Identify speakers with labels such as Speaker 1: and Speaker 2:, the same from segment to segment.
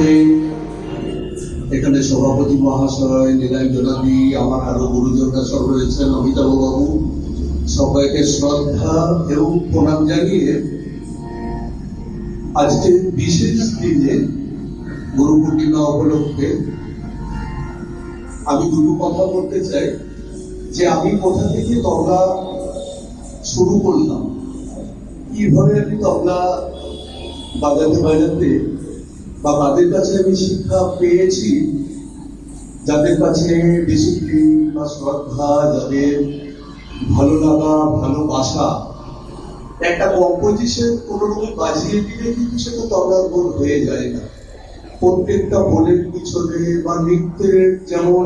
Speaker 1: করে এখানে সভাপতি মহাশয় নীলাঞ্জনাদি আমার আরও গুরুজনরা সব রয়েছেন অমিতাভ বাবু সবাইকে শ্রদ্ধা এবং প্রণাম জানিয়ে আজকে বিশেষ দিনে গুরু পূর্ণিমা উপলক্ষে আমি দুটো কথা বলতে চাই। যে আমি কোথা থেকে তবলা শুরু করলাম? কীভাবে আমি তবলা বাজাতে বাজাতে বা তাদের কাছে আমি শিক্ষা পেয়েছি, যাদের কাছে ডিসিপ্লিন বা শ্রদ্ধা, যাদের ভালো লাগা, ভালোবাসা, একটা কম্পোজিশন কোনো রকম বাজিয়ে দিলে কিন্তু সেটা বোধ হয়ে যায় না। প্রত্যেকটা বোলের পিছনে বা নৃত্যের যেমন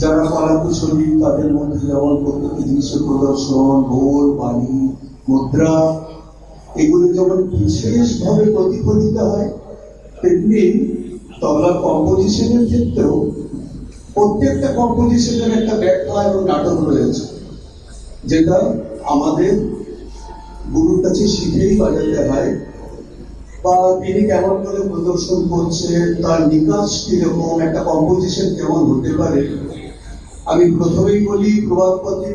Speaker 1: যারা কলা কুশলী তাদের মধ্যে যেমন প্রত্যেকটি জিনিসের প্রদর্শন বোল বাণী মুদ্রা, এগুলো যেমন বিশেষভাবে প্রতিফলিত হয় তেমনি তবলা কম্পোজিশনের ক্ষেত্রেও প্রত্যেকটা কম্পোজিশনের একটা ব্যাখ্যা এবং নাটক রয়েছে, যেটা আমাদের গুরুর কাছে শিখেই বাজাতে হয়, বা তিনি কেমন করে প্রদর্শন করছেন, তার নিকাশ কীরকম, একটা কম্পোজিশন কেমন হতে পারে। আমি প্রথমেই বলি, প্রভাতপতি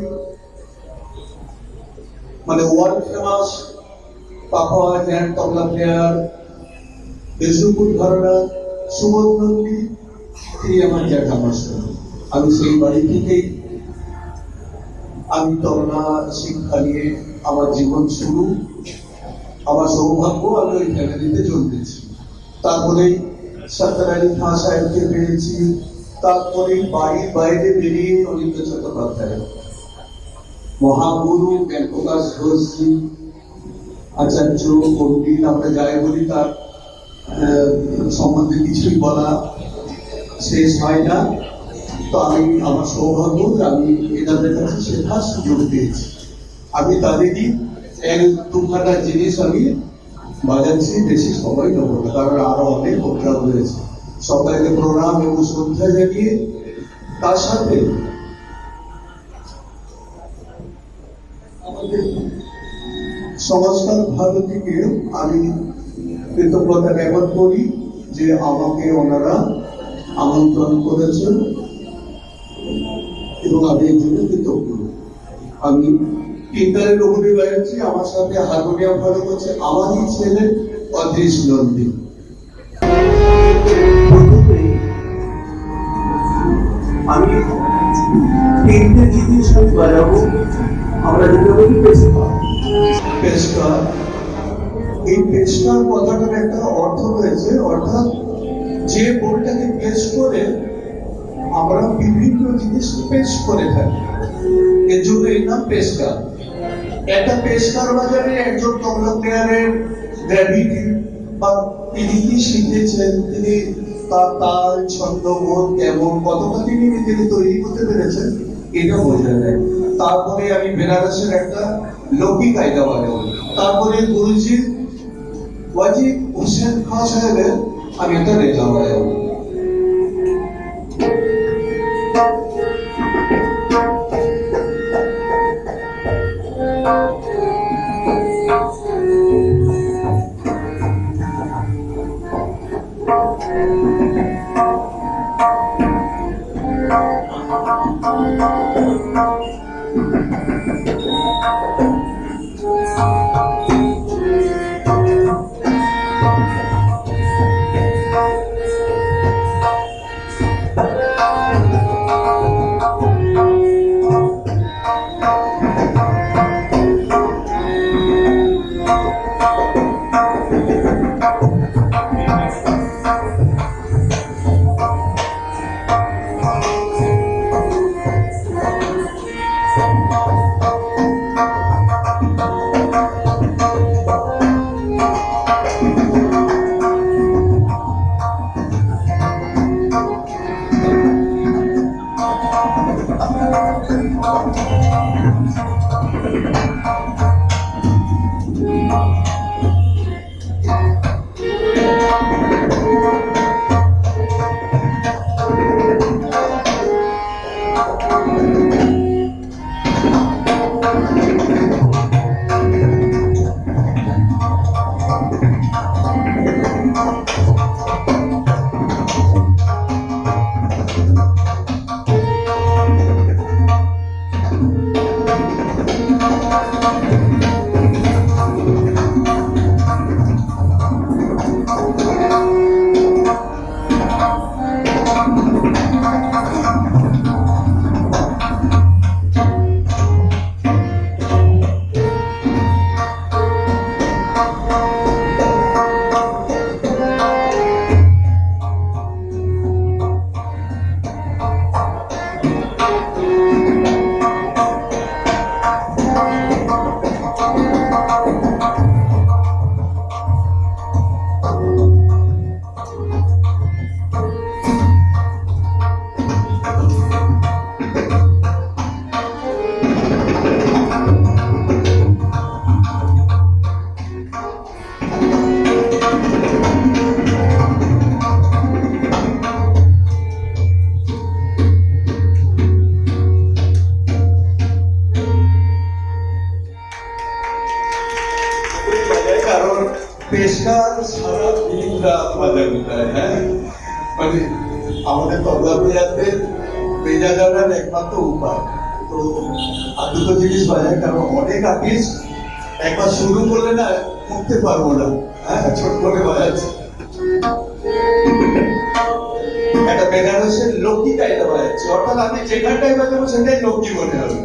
Speaker 1: মানে ওয়ার্ল্ড ফেমাস পাপা জ্যান তবলা প্লেয়ার বিষ্ণুপুর ধারণা সুবোধ নন্দী, তিনি আমার আমি সেই বাড়ি থেকেই আমি শিক্ষা নিয়ে আমার জীবন শুরু, আমার সৌভাগ্য আমি ওই ফ্যামিলিতে তারপরে খাঁ সাহেবকে পেয়েছি, তারপরে বাড়ির বাইরে বেরিয়ে অনিন্দ চট্টোপাধ্যায়। মহাগুরু জ্ঞানপ্রকাশ ঘোষজি আচার্য পণ্ডিত আমরা যাই বলি তার সম্বন্ধে কিছুই বলা শেষ হয় না। তো আমি আমার সৌভাগ্য আমি এনাদের কাছে শেখার সুযোগ পেয়েছি। আমি তাদেরই এক দুখানা জিনিস আমি বাজাচ্ছি, বেশি সময় নেব না, কারণ আরও অনেক প্রোগ্রাম রয়েছে। সবাইকে প্রণাম এবং শ্রদ্ধা জানিয়ে তার সাথে আমাদের ভারতীকে আমি কৃতজ্ঞতা জ্ঞাপন করি যে আমাকে ওনারা আমন্ত্রণ করেছেন এবং আমি এর জন্য কৃতজ্ঞ। আমি তিনটারের উপরে বেড়াচ্ছি আমার সাথে হারমোনিয়াম ভালো করছে আমারই ছেলে অদৃশ নন্দী। আমি তিনটে জিনিস আমি বাজাবো, আমরা যেটা বলি পেশকার পেশকার এই পেশকার কথাটার একটা অর্থ রয়েছে, অর্থাৎ যে বইটাকে পেশ করে আমরা বিভিন্ন জিনিস পেশ করে থাকি। এর জন্য এর নাম পেশকার। একটা পেশকার বাজারে একজন তবলা প্লেয়ারের গ্র্যাভিটি বা তিনি কি শিখেছেন? তিনি তার তাল ছন্দবোধ কেমন, কতটা তিনি নিজেকে তৈরি করতে পেরেছেন, এটা বোঝা যায়। তারপরে আমি বেনারসের একটা লৌকিক আইডা বাজাবো তারপরে वजी हुसैन खान साहब है अभी अंदर नहीं जा रहे রেজা বাজাবো মুখটা মজা কোথায় হ্যাঁ? মানে আমাদের তবলা প্লেয়ারদের বেজা যাওয়ার একমাত্র উপায়। তো আর দুটো জিনিস বাজায় কারণ অনেক আর্টিস্ট একবার শুরু করলে না উঠতে পারব না হ্যাঁ? ছোট করে বাজাচ্ছে একটা বেনারসের লক্ষ্মী টাইটা বাজাচ্ছে অর্থাৎ আমি যেখানটায় বাজাবো সেটাই লক্ষ্মী মনে হবে।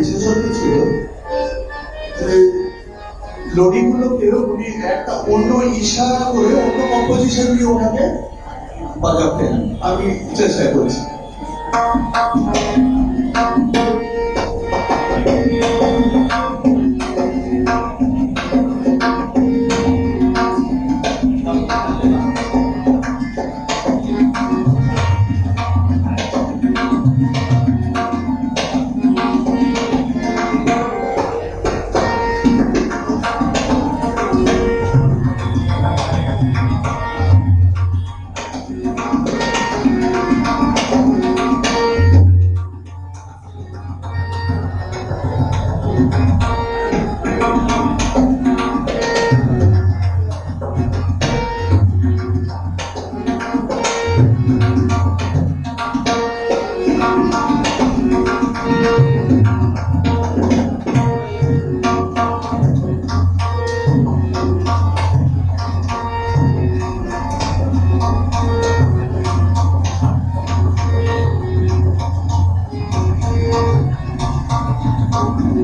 Speaker 1: বিশেষত্ব ছিল যে লড়িগুলোকে উনি একটা অন্য ইশারা করে অন্য কম্পোজিশন দিয়ে ওনাকে বাজাতেন আমি চেষ্টা করছি।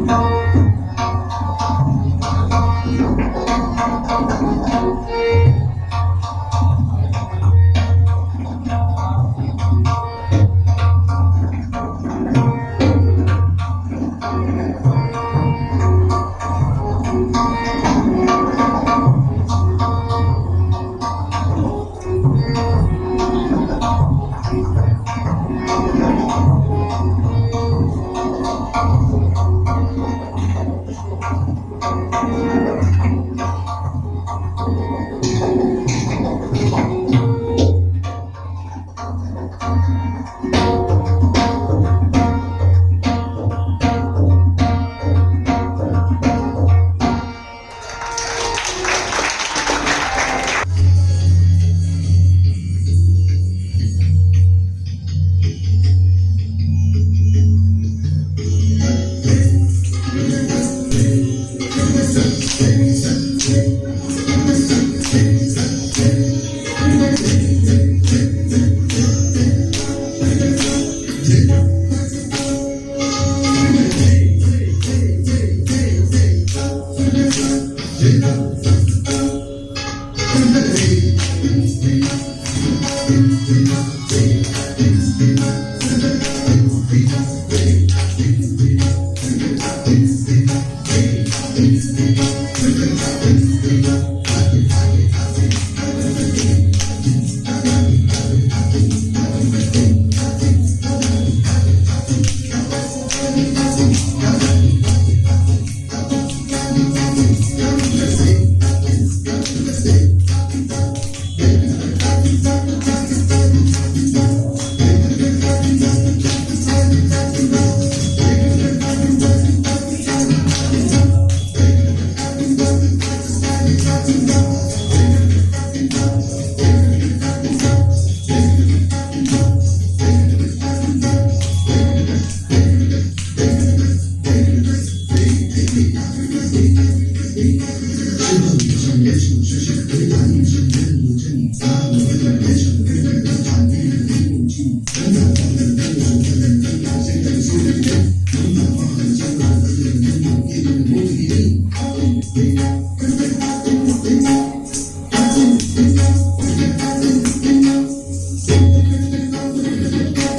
Speaker 2: Thank you. Thank you.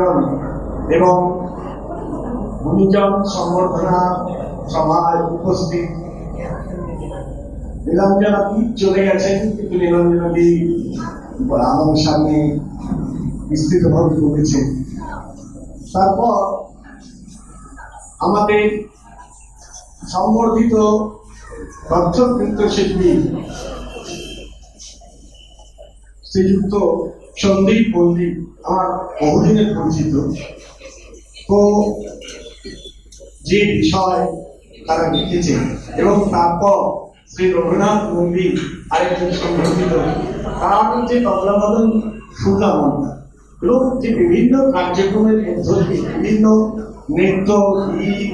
Speaker 2: পূজন এবং গুণীজন সম্বর্ধনা সভায় উপস্থিত। নীলাঞ্জনাদি চলে গেছেন কিন্তু নীলাঞ্জনাদি আমার সামনে বিস্তৃতভাবে বলেছেন তারপর আমাদের সম্বর্ধিত কচ্ছপ নৃত্যশিল্পী শ্রীযুক্ত সন্দীপ পণ্ডিত আমার বহুদিনের পরিচিত। তো যে বিষয় তারা লিখেছেন এবং তারপর শ্রী রঘুনাথ মন্দির আরেকজন সংগঠিত তার যে তবলাবদন আমরা, এবং যে বিভিন্ন কার্যক্রমের মধ্য দিয়ে বিভিন্ন নৃত্য, গীত,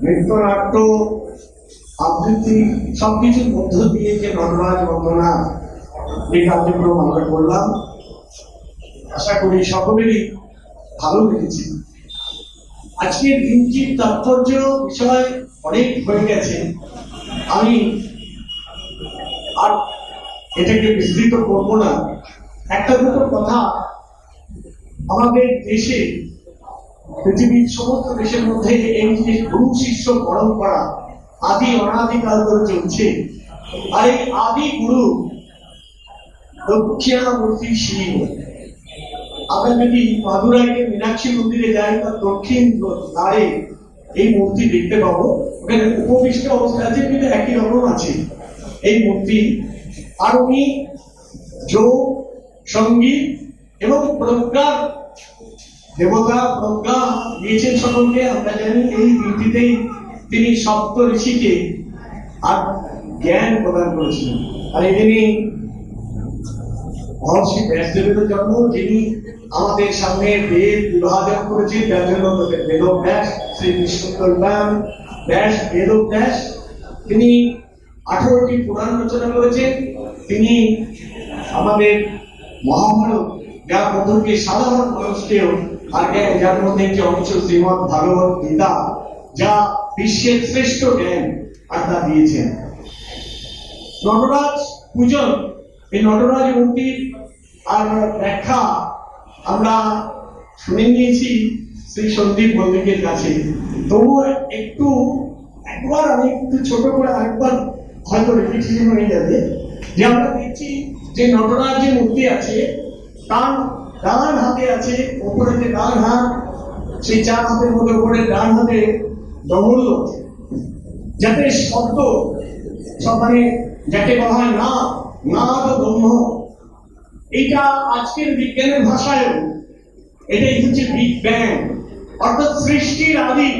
Speaker 2: নৃত্যনাট্য, আবৃত্তি, সবকিছুর মধ্য দিয়ে যে নটরাজ বন্দনা এই কার্যক্রম আমরা করলাম। আশা করি সকলেরই ভালো লেগেছে। আজকের দিনটির তাৎপর্য বিষয় অনেক হয়ে গেছে। আমি আর এটাকে বিস্তৃত করব না। একটা দুটো কথা আমাদের দেশে, পৃথিবীর সমস্ত দেশের মধ্যে এই যে গুরু শিষ্য পরম্পরা আদি অনাদিকাল ধরে চলছে, আর এই আদি গুরু দক্ষিণামূর্তি শিব আমরা যদি মাদুরাইয়ের মীনাক্ষী মন্দিরে যাই তার দক্ষিণ দ্বারে এই মূর্তি দেখতে পাবো, ওখানে উপবিষ্ট অবস্থা আছে, কিন্তু একই রকম আছে। এই মূর্তি আর উনি যোগ সংগীত এবং প্রজ্ঞার দেবতা প্রজ্ঞা দিয়েছেন সকলকে, আমরা জানি এই দিনটিতেই তিনি সপ্ত ঋষিকে আর জ্ঞান প্রদান করেছিলেন। আর এই দিনই মহর্ষি ব্যাসদেবের জন্ম যিনি আমাদের সামনে বেদ বিভাজন করেছেন যার জন্য বেদ ব্যাস শ্রী বিষ্ণু কল্যাণ ব্যাস বেদব ব্যাস তিনি আঠারোটি পুরাণ রচনা করেছেন। তিনি আমাদের মহাভারত যার মধ্য সাধারণ মানুষকেও আর যার মধ্যে একটি অংশ শ্রীমদ ভাগবত গীতা, যা বিশ্বের শ্রেষ্ঠ জ্ঞান আড্ডা দিয়েছেন। নটরাজ পূজন এই নটরাজ মূর্তির আর ব্যাখ্যা আমরা শুনে নিয়েছি সেই সন্দীপ বন্দীকের কাছে। তবুও একটু, একবার আমি একটু ছোট করে আরেকবার হয়তো রিপিটেশন হয়ে যাবে। যে আমরা দেখছি যে নটরাজ যে মূর্তি আছে, তার ডান হাতে আছে, ওপরে যে ডান হাত, সেই চার হাতের মধ্যে ওপরে ডান হাতে আছে যাতে শব্দ সব মানে যাকে বলা হয় না নাদ ব্রহ্ম এটা আজকের বিজ্ঞানের ভাষায়ও এটাই হচ্ছে বিগ ব্যাং অর্থাৎ সৃষ্টির আদি,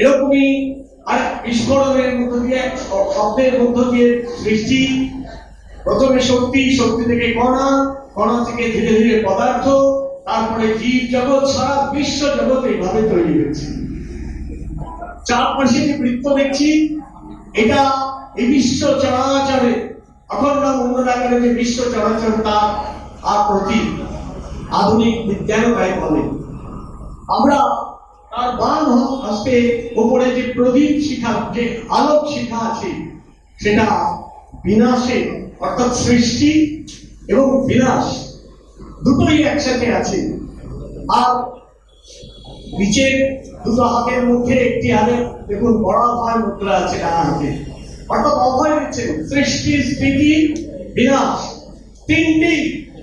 Speaker 2: এরকমই আর বিস্ফোরণের মধ্য দিয়ে, শব্দের মধ্য দিয়ে সৃষ্টি। প্রথমে শক্তি শক্তি থেকে কণা কণা থেকে ধীরে ধীরে পদার্থ, তারপরে জীব জগৎ, সারা বিশ্ব জগৎ এইভাবে তৈরি হয়েছে। চারপাশে যে বৃত্ত দেখছি, এটা এই বিশ্ব চরাচরে অখণ্ড আকারে যে বিশ্ব চরাচর তার আর প্রতি আধুনিক বিজ্ঞানও তাই বলে আমরা তার বাম হস্তে উপরে যে প্রদীপ শিখা, যে আলোক শিখা আছে, সেটা বিনাশে, অর্থাৎ সৃষ্টি এবং বিনাশ দুটোই একসাথে আছে। আর নিচের দুটো হাতের মধ্যে একটি হাতে দেখুন বড় অভয় মুদ্রা আছে ডান হাতে। অর্থাৎ অভয় দিচ্ছেন সৃষ্টি স্থিতি বিনাশ। তিনটি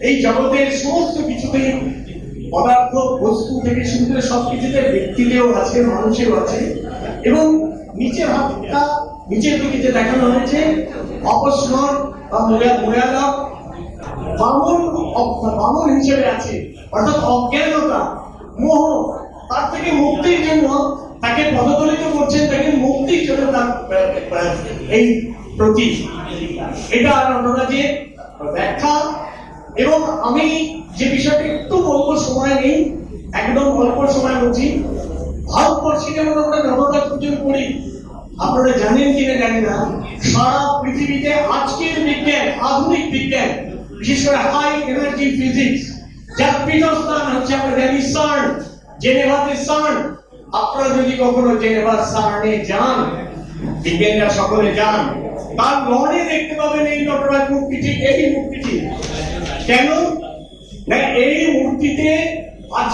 Speaker 2: এই জগতের সমস্ত কিছুতে পদার্থ, বস্তু থেকে শুরু করে সবকিছুতে ব্যক্তিতেও আছে, মানুষেও আছে। এবং নিচের হাতটা, নিচের দিকে যে দেখানো হয়েছে অপস্মর বা মোয়া মোয়ালক বামন বামন হিসেবে আছে। অর্থাৎ অজ্ঞানতা, মোহ, তার থেকে মুক্তির জন্য তাকে পদদলিত করছেন, তাকে মুক্তির জন্য তার এই প্রতীক এটা নটরাজের ব্যাখ্যা, এবং আমি যে বিষয়টা একটু বলব সময় নেই, একদম অল্প সময় বলছি, ভারতবর্ষে যেমন আমরা নবরাজ পুজো করি আপনারা জানেন কিনা জানি না, সারা পৃথিবীতে আজকের বিজ্ঞান, আধুনিক বিজ্ঞান, বিশেষ করে হাই এনার্জি ফিজিক্স যার পীঠস্থান হচ্ছে আমরা জানি সার্ন জেনেভাতে সার্ন আপনারা যদি কখনো জেনেভার সার্নে যান বিজ্ঞানীরা সকলে যান, তার লনে দেখতে পাবেন এই নটরাজ মূর্তিটি, এই মূর্তিটি। কেন? না, এই মূর্তিতে আজ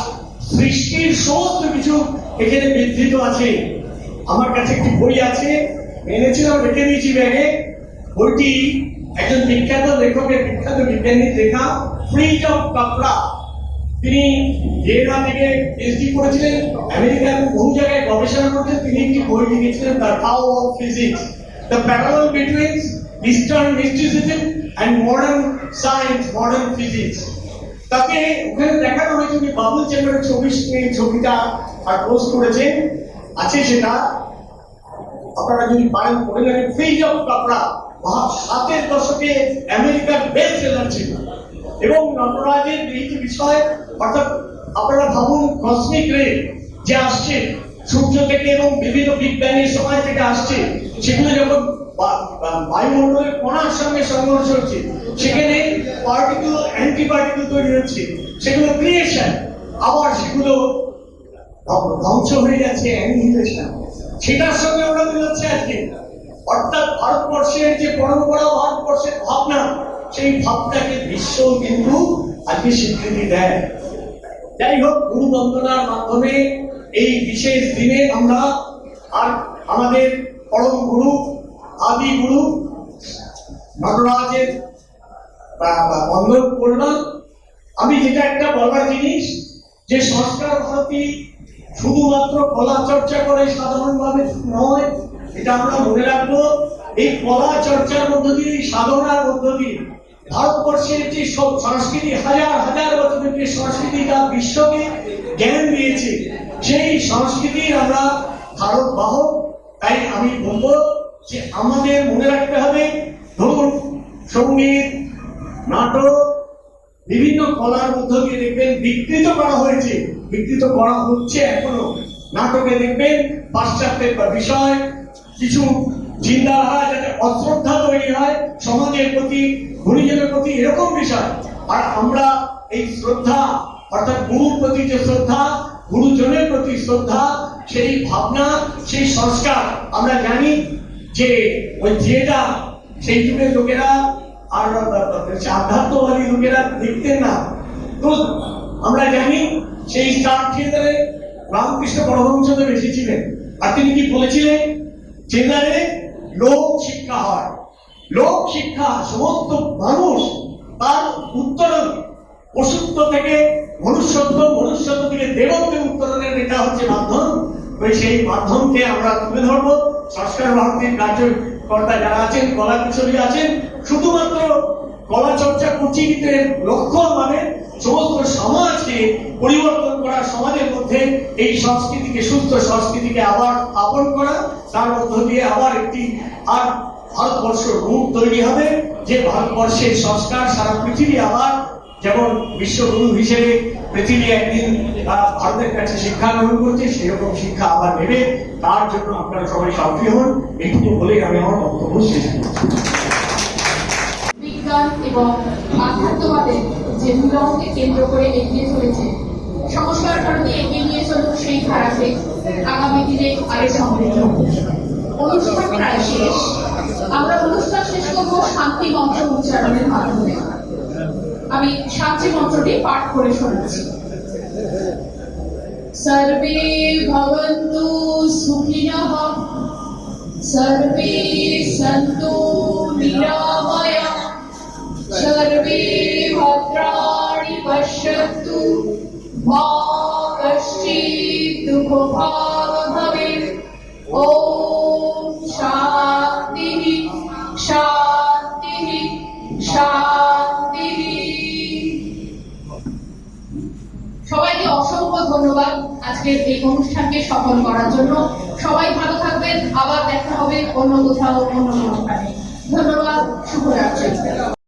Speaker 2: সৃষ্টির সমস্ত কিছু এখানে বিধৃত আছে। আমার কাছে একটি বই আছে, এনেছিলাম, রেখে দিয়েছি ব্যাগে। বইটি একজন বিখ্যাত লেখকের বিখ্যাত বিজ্ঞানীর লেখা ফ্রিজ অফ কাপড়া তিনি জেনা থেকে পিএইচডি করেছিলেন, আমেরিকার বহু জায়গায় গবেষণা করেছেন, তিনি একটি বই লিখেছিলেন the Tao of physics the parallel between eastern mysticism and modern science modern physics তাতে ওখানে দেখানো হয়েছে যে বাবুল চেম্বারের ছবি ছবিটা আর পোস্ট করেছেন। আছে সেটা। আপনারা যদি পারেন, পড়ে নেবেন। ফ্রিজ অফ কাপড়া সাতের দশকে আমেরিকার বেস্ট সেলার ছিল। এবং নটরাজের এই যে বিষয় অর্থাৎ আপনারা ভাবুন কসমিক রে যে আসছে, সূর্য থেকে এবং বিভিন্ন বিজ্ঞানীর সময় থেকে আসছে, সেগুলো যখন বায়ুমণ্ডলের কণার সঙ্গে সংঘর্ষ হচ্ছে, সেখানে পার্টিকেল অ্যান্টি পার্টিকেল তৈরি হচ্ছে, সেগুলো ক্রিয়েশন আবার সেগুলো ধ্বংস হয়ে যাচ্ছে অ্যানিহিলেশন সেটার সঙ্গে ওরা মিলাচ্ছে আজকে। অর্থাৎ ভারতবর্ষের যে পরম্পরা, ভারতবর্ষের ভাবনা, সেই ভাবনাকে বিশ্ব কিন্তু আজকে স্বীকৃতি দেয়। যাই হোক, গুরু বন্দনার মাধ্যমে এই বিশেষ দিনে আমরা আর আমাদের পরম গুরু, আদি গুরু, নটরাজের বা- বা বন্দন করলাম আমি যেটা একটা বলার জিনিস, যে সংস্কার ভারতী শুধুমাত্র কলা চর্চা করে সাধারণভাবে নয়, এটা আমরা মনে রাখব, এই কলা চর্চার মধ্য দিয়ে সাধনার মধ্য দিয়ে ভারতবর্ষের যে সব সংস্কৃতি, হাজার হাজার বছরের যে সংস্কৃতি যা বিশ্বকে জ্ঞান দিয়েছে, সেই সংস্কৃতির আমরা ভারত বাহক। তাই আমি বলব যে আমাদের মনে রাখতে হবে, ধরুন সংগীত, নাটক, বিভিন্ন কলার মধ্য দিয়ে দেখবেন বিকৃত করা হয়েছে, বিকৃত করা হচ্ছে এখনও। নাটকে দেখবেন পাশ্চাত্যের বিষয়, কিছু চিন্তাধারা যাতে অশ্রদ্ধা তৈরি হয়, সমাজের প্রতি, গুরুজনের প্রতি এরকম বিষয়। আর আমরা এই শ্রদ্ধা, অর্থাৎ গুরুর প্রতি যে শ্রদ্ধা, গুরুজনের প্রতি শ্রদ্ধা, সেই ভাবনা, সেই সংস্কার আমরা জানি যে ওই যেটা সেই যুগের লোকেরা, আর আধ্যাত্মবাদী লোকেরা দেখতেন না। তো আমরা জানি সেই স্টার থিয়েটারে রামকৃষ্ণ পরমহংসদেব এসেছিলেন। আর তিনি কি বলেছিলেন? চেন্নাইয়ে লোক শিক্ষা হয়। লোক শিক্ষা সমস্ত মানুষ তার উত্তরণ পশুত্ব থেকে, মনুষ্যত্ব মনুষ্যত্ব থেকে দেবত্বে উত্তরণের এটা হচ্ছে মাধ্যম। ওই সেই মাধ্যমকে আমরা তুলে ধরবো। সংস্কার ভারতীর কার্যকর্তা যারা আছেন, কলা কুশলী আছেন, শুধুমাত্র কলা চর্চা করছি কিন্তু লক্ষ্য মানে সমস্ত সমাজকে পরিবর্তন করা, সমাজের মধ্যে এই সংস্কৃতিকে, সুস্থ সংস্কৃতিকে আবার আপন করা। তার মধ্য দিয়ে আবার একটি আর ভারতবর্ষ রূপ তৈরি হবে, যে ভারতবর্ষের সংস্কার সারা পৃথিবী আবার যেমন বিশ্বগুরু হিসেবে পৃথিবী একদিন ভারতের কাছে শিক্ষা গ্রহণ করছে, সেরকম শিক্ষা আবার নেবে। তার জন্য আপনারা সবাই সক্রিয় হন। এইটুকু বলে আমি আমার বক্তব্য শেষ করছি।
Speaker 3: বিজ্ঞান এবং আধ্যাত্মবাদের যে মিলনকে কেন্দ্র করে এগিয়ে চলেছে সংস্কার ভারতে এগিয়ে নিয়ে চলুক সেই ধারাতে আগামী দিনে আরো সমৃদ্ধ হোক। অনুষ্ঠান প্রায় শেষ আমরা অনুষ্ঠান শেষ করবো শান্তি মন্ত্র উচ্চারণের মাধ্যমে আমি শান্তি মন্ত্রটি পাঠ করে শোনাচ্ছি সর্বে ভবন্তু সুখিনঃ सर्वे सन्तु ধন্যবাদ। আজকের এই অনুষ্ঠানকে সফল করার জন্য সবাই ভালো থাকবেন। আবার দেখা হবে অন্য কোথাও অন্য অনুষ্ঠানে। ধন্যবাদ। শুভরাত্রি।